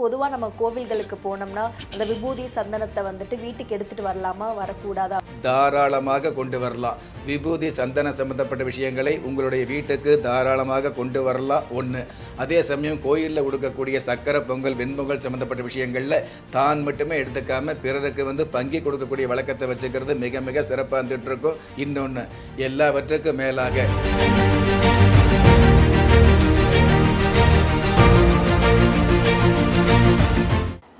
பொதுவாக நம்ம கோவில்களுக்கு போனோம்னா அந்த விபூதி சந்தனத்தை வந்துட்டு வீட்டுக்கு எடுத்துட்டு வரலாமா? வரக்கூடாதா? தாராளமாக கொண்டு வரலாம். விபூதி சந்தன சம்பந்தப்பட்ட விஷயங்களை உங்களுடைய வீட்டுக்கு தாராளமாக கொண்டு வரலாம். ஒன்று அதே சமயம் கோயிலில் கொடுக்கக்கூடிய சக்கரை பொங்கல் வெண்பொங்கல் சம்பந்தப்பட்ட விஷயங்களில் தான் மட்டுமே எடுத்துக்காம பிறருக்கு வந்து பங்கி கொடுக்கக்கூடிய வழக்கத்தை வச்சுக்கிறது மிக மிக சிறப்பாக இருந்துட்டு இருக்கும். இன்னொன்று எல்லாவற்றுக்கும் மேலாக.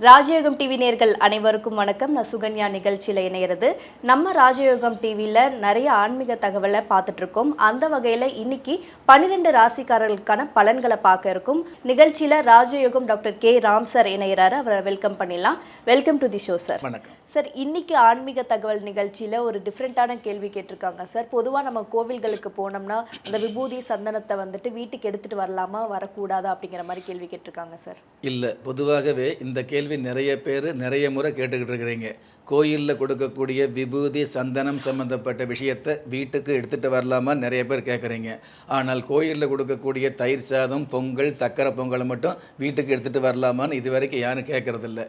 ராஜயோகம் டிவி நேர்கள் அனைவருக்கும் வணக்கம். நான் சுகன்யா நிகழ்ச்சியில் இணையிறது. நம்ம ராஜயோகம் டிவியில் நிறைய ஆன்மீக தகவலை பார்த்துட்ருக்கோம். அந்த வகையில் இன்னைக்கு பன்னிரெண்டு ராசிக்காரர்களுக்கான பலன்களை பார்க்க இருக்கும். நிகழ்ச்சியில் ராஜயோகம் டாக்டர் கே. ராம் சார் இணையிறாரு. அவரை வெல்கம் பண்ணிடலாம். Welcome to the show sir வணக்கம். சார் இன்னைக்கு ஆன்மீக தகவல் நிகழ்ச்சியில் ஒரு டிஃப்ரெண்ட்டான கேள்வி கேட்டிருக்காங்க. சார் பொதுவாக நம்ம கோவில்களுக்கு போனோம்னா அந்த விபூதி சந்தனத்தை வந்துட்டு வீட்டுக்கு எடுத்துகிட்டு வரலாமா வரக்கூடாதா அப்படிங்கிற மாதிரி கேள்வி கேட்டிருக்காங்க சார். இல்லை பொதுவாகவே இந்த கேள்வி நிறைய பேர் நிறைய முறை கேட்டுக்கிட்டு இருக்கிறீங்க. கோயிலில் கொடுக்கக்கூடிய விபூதி சந்தனம் சம்மந்தப்பட்ட விஷயத்தை வீட்டுக்கு எடுத்துகிட்டு வரலாமா? நிறைய பேர் கேட்குறீங்க ஆனால் கோயிலில் கொடுக்கக்கூடிய தயிர் சாதம் பொங்கல் சக்கரை பொங்கலை மட்டும் வீட்டுக்கு எடுத்துகிட்டு வரலாமான்னு இது வரைக்கும் யாரும் கேட்குறதில்ல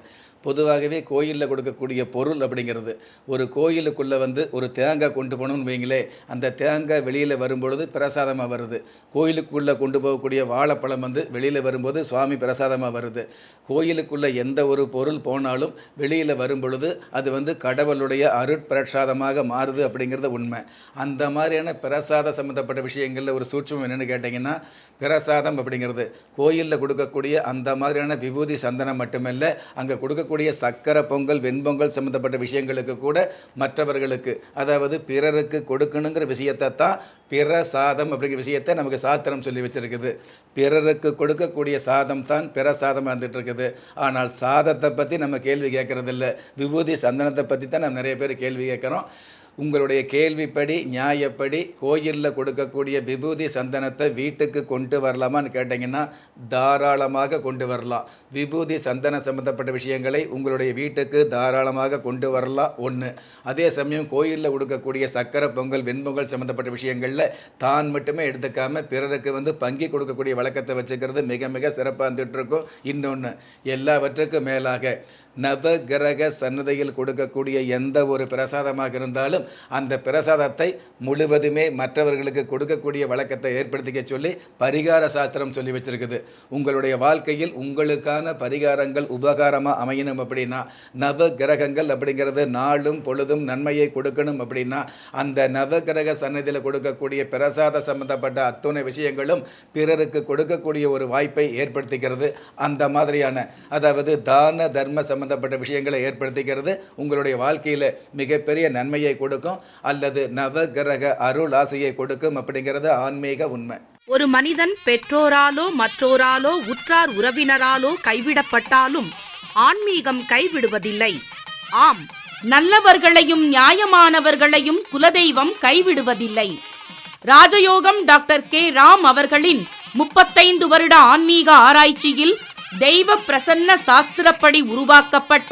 பொதுவாகவே கோயிலில் கொடுக்கக்கூடிய பொருள் அப்படிங்கிறது ஒரு கோயிலுக்குள்ளே வந்து ஒரு தேங்காய் கொண்டு போகணும்னு வைங்களே அந்த தேங்காய் வெளியில் வரும்பொழுது பிரசாதமாக வருது. கோயிலுக்குள்ளே கொண்டு போகக்கூடிய வாழைப்பழம் வந்து வெளியில் வரும்போது சுவாமி பிரசாதமாக வருது. கோயிலுக்குள்ளே எந்த ஒரு பொருள் போனாலும் வெளியில் வரும்பொழுது அது அது வந்து கடவுளுடைய அருட்பிரசாதமாக மாறுது அப்படிங்கிறது உண்மை. அந்த மாதிரியான பிரசாத சம்மந்தப்பட்ட விஷயங்களில் ஒரு சூட்சம் என்னென்னு கேட்டிங்கன்னா பிரசாதம் அப்படிங்கிறது. கோயிலில் கொடுக்கக்கூடிய அந்த மாதிரியான விபூதி சந்தனம் மட்டுமல்ல அங்கே கொடுக்கக்கூடிய சக்கரை பொங்கல் வெண்பொங்கல் சம்மந்தப்பட்ட விஷயங்களுக்கு கூட மற்றவர்களுக்கு அதாவது பிறருக்கு கொடுக்கணுங்கிற விஷயத்தை தான் பிரசாதம் அப்படிங்கிற விஷயத்தை நமக்கு சாஸ்திரம் சொல்லி வச்சுருக்குது. பிறருக்கு கொடுக்கக்கூடிய சாதம் தான் பிரசாதமாக இருந்துட்டு இருக்குது ஆனால் சாதத்தை பற்றி நம்ம கேள்வி கேட்கறதில்ல. விபூதி சந்தனத்தை பற்றி தான் நம்ம நிறைய பேர் கேள்வி கேட்குறோம். உங்களுடைய கேள்விப்படி நியாயப்படி கோயிலில் கொடுக்கக்கூடிய விபூதி சந்தனத்தை வீட்டுக்கு கொண்டு வரலாமான்னு கேட்டிங்கன்னா தாராளமாக கொண்டு வரலாம். விபூதி சந்தன சம்பந்தப்பட்ட விஷயங்களை உங்களுடைய வீட்டுக்கு தாராளமாக கொண்டு வரலாம் ஒன்று அதே சமயம் கோயிலில் கொடுக்கக்கூடிய சக்கரை பொங்கல் வெண்பொங்கல் சம்மந்தப்பட்ட விஷயங்களில் தான் மட்டுமே எடுத்துக்காம பிறருக்கு வந்து பங்கி கொடுக்கக்கூடிய வழக்கத்தை வச்சுக்கிறது மிக மிக சிறப்பாக இருந்துட்டு இருக்கும் இன்னொன்று எல்லாவற்றுக்கும் மேலாக நவகிரக சன்னதியில் கொடுக்கக்கூடிய எந்த ஒரு பிரசாதமாக இருந்தாலும் அந்த பிரசாதத்தை முழுவதுமே மற்றவர்களுக்கு கொடுக்கக்கூடிய வழக்கத்தை ஏற்படுத்திக்க சொல்லி பரிகார சாஸ்திரம் சொல்லி வச்சிருக்குது. உங்களுடைய வாழ்க்கையில் உங்களுக்கான பரிகாரங்கள் உபகாரமாக அமையணும் அப்படின்னா நவ கிரகங்கள் அப்படிங்கிறது நாளும் பொழுதும் நன்மையை கொடுக்கணும் அப்படின்னா அந்த நவ கிரக சன்னதியில் கொடுக்கக்கூடிய பிரசாத சம்பந்தப்பட்ட அத்துணை விஷயங்களும் பிறருக்கு கொடுக்கக்கூடிய ஒரு வாய்ப்பை ஏற்படுத்திக்கிறது. அந்த மாதிரியான அதாவது தான தர்ம சம்பந்தப்பட்ட விஷயங்களை ஏற்படுத்திக்கிறது. உங்களுடைய வாழ்க்கையில் மிகப்பெரிய நன்மையை கொடுக்கும் அல்லது நவகிரக அருள் ஆசையை கொடுக்கும் அப்படிங்கிறது ஆன்மீக உண்மை. ஒரு மனிதன் பெற்றோராலோ மற்றோராலோ உற்றார் உறவினராலோ கைவிடப்பட்டாலும் ஆன்மீகம் கைவிடுவதில்லை. ஆம் நல்லவர்களையும் நியாயமானவர்களையும் குலதெய்வம் கைவிடுவதில்லை. ராஜயோகம் டாக்டர் கே. ராம் அவர்களின் முப்பத்தைந்து வருட ஆன்மீக ஆராய்ச்சியில் தெய்வ பிரசன்ன சாஸ்திரப்படி உருவாக்கப்பட்ட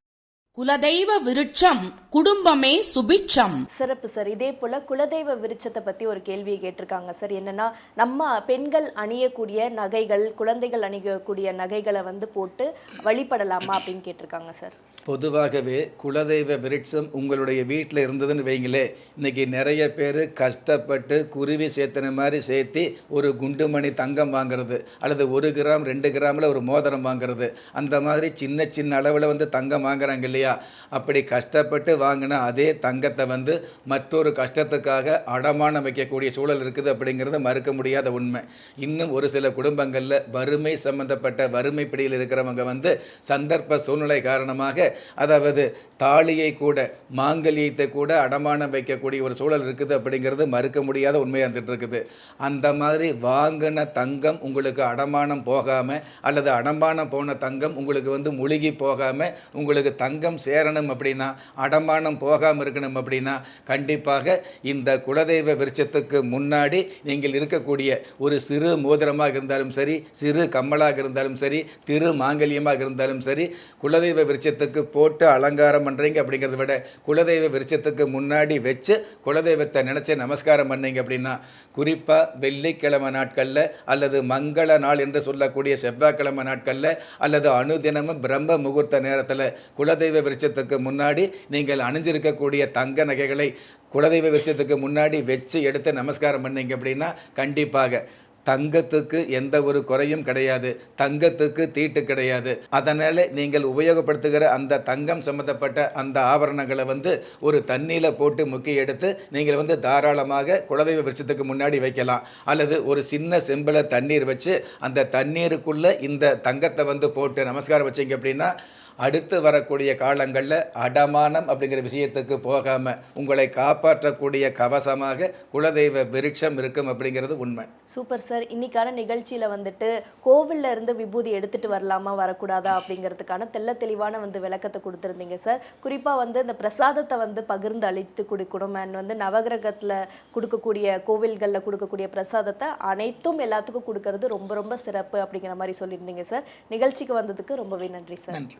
குலதெய்வ விருட்சம் குடும்பமே சுபிட்சம். சிறப்பு சார். இதே போல குலதெய்வ விருட்சத்தை பத்தி ஒரு கேள்வியை கேட்டிருக்காங்க சார். என்னன்னா நம்ம பெண்கள் அணியக்கூடிய நகைகள் குழந்தைகள் அணியக்கூடிய நகைகளை வந்து போட்டு வழிபடலாமா அப்படின்னு கேட்டிருக்காங்க சார். பொதுவாகவே குலதெய்வ விருட்சம் உங்களுடைய வீட்டில் இருந்ததுன்னு வைங்களே இன்னைக்கு நிறைய பேர் கஷ்டப்பட்டு குருவி சேர்த்தன மாதிரி சேர்த்து ஒரு குண்டுமணி தங்கம் வாங்குறது அல்லது ஒரு கிராம் ரெண்டு கிராமில் ஒரு மோதிரம் வாங்குறது. அந்த மாதிரி சின்ன சின்ன அளவில் வந்து தங்கம் வாங்குறாங்க இல்லையா? இல்லையா? அப்படி கஷ்டப்பட்டு வாங்கின அதே தங்கத்தை வந்து மற்றொரு கஷ்டத்துக்காக அடமானம் வைக்கக்கூடிய சூழல் இருக்குது அப்படிங்கிறத மறுக்க முடியாத உண்மை. இன்னும் ஒரு சில குடும்பங்களில் வறுமை சம்பந்தப்பட்ட வறுமை பிடியில் இருக்கிறவங்க வந்து சந்தர்ப்ப சூழ்நிலை காரணமாக அதாவது தாலியை கூட மாங்கல்யத்தை கூட அடமானம் வைக்கக்கூடிய ஒரு சூழல் இருக்குது அப்படிங்கிறது மறுக்க முடியாத உண்மையாக இருந்துட்டு இருக்குது அந்த மாதிரி வாங்கின தங்கம் உங்களுக்கு அடமானம் போகாமல் அல்லது அடமானம் போன தங்கம் உங்களுக்கு வந்து முழுகி போகாமல் உங்களுக்கு தங்கம் சேரணும் அப்படின்னா அடமானம் போகாமல் இருக்கணும் அப்படின்னா கண்டிப்பாக இந்த குலதெய்வ விருட்சத்துக்கு முன்னாடி நீங்கள் இருக்கக்கூடிய ஒரு சிறு மோதிரமாக இருந்தாலும் சரி சிறு கம்மலாக இருந்தாலும் சரி திரு மாங்கல்யமாக இருந்தாலும் சரி குலதெய்வ விருட்சத்துக்கு போட்டு அலங்காரம் பண்ணுறீங்க அப்படிங்கிறத விட குலதெய்வ விருட்சத்துக்கு முன்னாடி வச்சு குலதெய்வத்தை நினச்சி நமஸ்காரம் பண்ணீங்க அப்படின்னா குறிப்பாக வெள்ளிக்கிழமை நாட்களில் அல்லது மங்கள நாள் என்று சொல்லக்கூடிய செவ்வாய்க்கிழமை நாட்களில் அல்லது அணுதினமும் பிரம்ம முகூர்த்த நேரத்தில் குலதெய்வ விருட்சத்துக்கு முன்னாடி நீங்கள் அணிஞ்சிருக்கக்கூடிய தங்க நகைகளை குலதெய்வ விருட்சத்துக்கு முன்னாடி வச்சு எடுத்து நமஸ்காரம் பண்ணீங்க அப்படின்னா கண்டிப்பாக. தங்கத்துக்கு எந்த ஒரு குறையும் கிடையாது. தங்கத்துக்கு தீட்டு கிடையாது. அதனால் நீங்கள் உபயோகப்படுத்துகிற அந்த தங்கம் சம்மந்தப்பட்ட அந்த ஆபரணங்களை வந்து ஒரு தண்ணியில் போட்டு முக்கி எடுத்து நீங்கள் வந்து தாராளமாக குலதெய்வ விருட்சத்துக்கு முன்னாடி வைக்கலாம். அல்லது ஒரு சின்ன செம்பில் தண்ணீர் வச்சு அந்த தண்ணீருக்குள்ளே இந்த தங்கத்தை வந்து போட்டு நமஸ்காரம் வச்சீங்க அப்படின்னா அடுத்து வரக்கூடிய காலங்களில் அடமானம் அப்படிங்கிற விஷயத்துக்கு போகாமல் உங்களை காப்பாற்றக்கூடிய கவசமாக குலதெய்வ விருட்சம் இருக்கும் அப்படிங்கிறது உண்மை. Super sir. இன்னைக்கான நிகழ்ச்சியில வந்துட்டு கோவில்ல இருந்து விபூதி எடுத்துட்டு வரலாமா வரக்கூடாதா அப்படிங்கிறதுக்கான தெள்ள தெளிவான வந்து விளக்கத்தை கொடுத்துருந்தீங்க சார். குறிப்பா வந்து இந்த பிரசாதத்தை வந்து பகிர்ந்து அளித்து கொடுக்கணும் அண்ட் வந்து நவகிரகத்துல கொடுக்கக்கூடிய கோவில்கள்ல கொடுக்கக்கூடிய பிரசாதத்தை அனைத்தும் எல்லாத்துக்கும் கொடுக்கறது ரொம்ப ரொம்ப சிறப்பு அப்படிங்கிற மாதிரி சொல்லியிருந்தீங்க சார். நிகழ்ச்சிக்கு வந்ததுக்கு ரொம்பவே நன்றி சார். நன்றி.